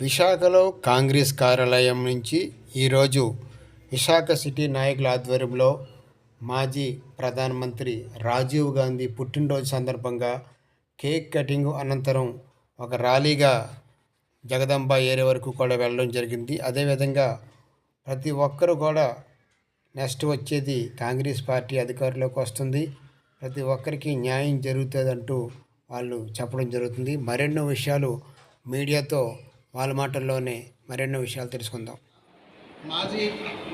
విశాఖలో కాంగ్రెస్ కార్యాలయం నుంచి ఈరోజు విశాఖ సిటీ నాయకుల ఆధ్వర్యంలో మాజీ ప్రధానమంత్రి రాజీవ్ గాంధీ పుట్టినరోజు సందర్భంగా కేక్ కటింగ్ అనంతరం ఒక ర్యాలీగా జగదంబ ఏరియా వరకు కూడా వెళ్ళడం జరిగింది. అదేవిధంగా ప్రతి ఒక్కరు కూడా నెక్స్ట్ వచ్చేది కాంగ్రెస్ పార్టీ అధికారంలోకి వస్తుంది. ప్రతి ఒక్కరికి న్యాయం జరుగుతుందంటూ వాళ్ళు చెప్పడం జరుగుతుంది. మరెన్నో విషయాలు మీడియాతో వాళ్ళ మాటల్లోనే మరెన్నో విషయాలు తెలుసుకుందాం. మాజీ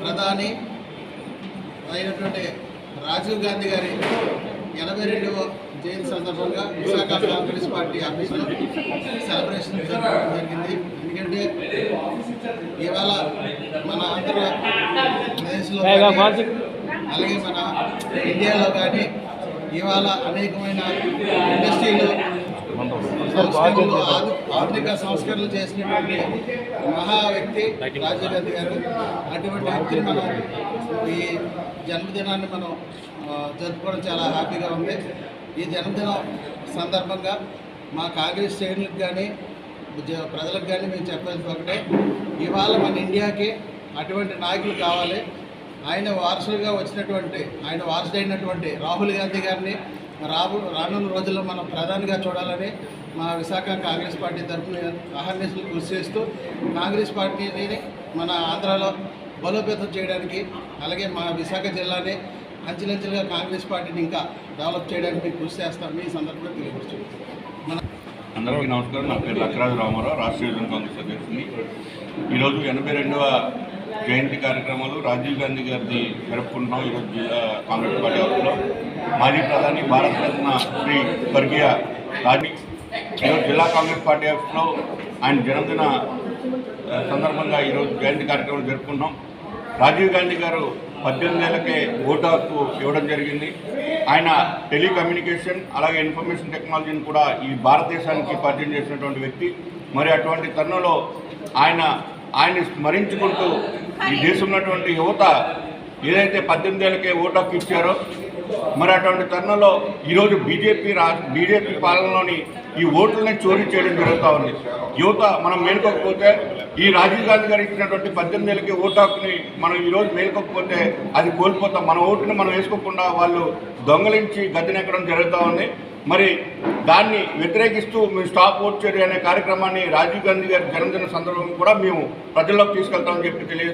ప్రధాని అయినటువంటి రాజీవ్ గాంధీ గారి ఎనభై రెండవ జయంతి సందర్భంగా విశాఖ కాంగ్రెస్ పార్టీ ఆఫీసులో సెలబ్రేషన్ జరగడం జరిగింది. ఎందుకంటే ఇవాళ మన ఆంధ్రప్రదేశ్లో కానీ, అలాగే మన ఇండియాలో కానీ ఇవాళ అనేకమైన ఇండస్ట్రీలు సంస్కరణలు ఆధు- ఆధునిక సంస్కరణలు చేసినటువంటి మహా వ్యక్తి రాజీవ్ గాంధీ గారు. అటువంటి వ్యక్తిని మనం ఈ జన్మదినాన్ని మనం జరుపుకోవడం చాలా హ్యాపీగా ఉంది. ఈ జన్మదినం సందర్భంగా మా కాంగ్రెస్ శ్రేణులకు కానీ ప్రజలకు కానీ మేము చెప్పేది ఒకటే. ఇవాళ మన ఇండియాకి అటువంటి నాయకులు కావాలి. ఆయన వారసులుగా వచ్చినటువంటి ఆయన వారసుడైనటువంటి రాహుల్ గాంధీ గారిని రాబో రానున్న రోజుల్లో మనం ప్రధానిగా చూడాలని మా విశాఖ కాంగ్రెస్ పార్టీ తరఫున అహర్నిశలు కృషి చేస్తూ కాంగ్రెస్ పార్టీని మన ఆంధ్రాలో బలోపేతం చేయడానికి అలాగే మా విశాఖ జిల్లాని అంచెలంచెలుగా కాంగ్రెస్ పార్టీని ఇంకా డెవలప్ చేయడానికి మేము కృషి చేస్తాం ఈ సందర్భంగా తెలియపరుస్తున్నాం మన అందరికీ నమస్కారం. నా పేరు లక్కరాజు రామారావు రాష్ట్ర యువజన కాంగ్రెస్ అధ్యక్షుని ఈరోజు ఎనభై రెండవ జయంతి కార్యక్రమాలు రాజీవ్ గాంధీ గారిది జరుపుకుంటున్నాం. ఈరోజు జిల్లా కాంగ్రెస్ పార్టీ ఆఫీస్లో మాజీ ప్రధాని భారతరత్న శ్రీ స్వర్గీయ రాజీ ఈరోజు జిల్లా కాంగ్రెస్ పార్టీ ఆఫీస్లో ఆయన జన్మదిన సందర్భంగా ఈరోజు జయంతి కార్యక్రమం జరుపుకుంటున్నాం. రాజీవ్ గాంధీ గారు పద్దెనిమిది ఏళ్ళకే ఓటు హక్కు ఇవ్వడం జరిగింది. ఆయన టెలికమ్యూనికేషన్ అలాగే ఇన్ఫర్మేషన్ టెక్నాలజీని కూడా ఈ భారతదేశానికి పరిచయం చేసినటువంటి వ్యక్తి. మరి అటువంటి తరుణంలో ఆయన ఆయన్ని స్మరించుకుంటూ ఈ దేశంలో ఉన్నటువంటి యువత ఏదైతే పద్దెనిమిది ఏళ్ళకే ఓటు హక్కు ఇచ్చారో మరి అటువంటి తరుణంలో ఈరోజు బీజేపీ రా బీజేపీ పాలనలోని ఈ ఓట్లని చోరీ చేయడం జరుగుతూ ఉంది. యువత మనం మేలుకోకపోతే ఈ రాజీవ్ గాంధీ గారు ఇచ్చినటువంటి పద్దెనిమిది ఏళ్ళకి ఓటు హక్కుని మనం ఈరోజు మేలుకోకపోతే అది కోల్పోతాం. మన ఓటుని మనం వేసుకోకుండా వాళ్ళు దొంగలించి గద్దెనెక్కడం జరుగుతూ ఉంది. మరి దాన్ని వ్యతిరేకిస్తూ మేము స్టాప్ ఓట్ చర్య అనే కార్యక్రమాన్ని రాజీవ్ గాంధీ గారి జన్మదిన సందర్భంగా కూడా మేము ప్రజల్లోకి తీసుకెళ్తామని చెప్పి తెలియ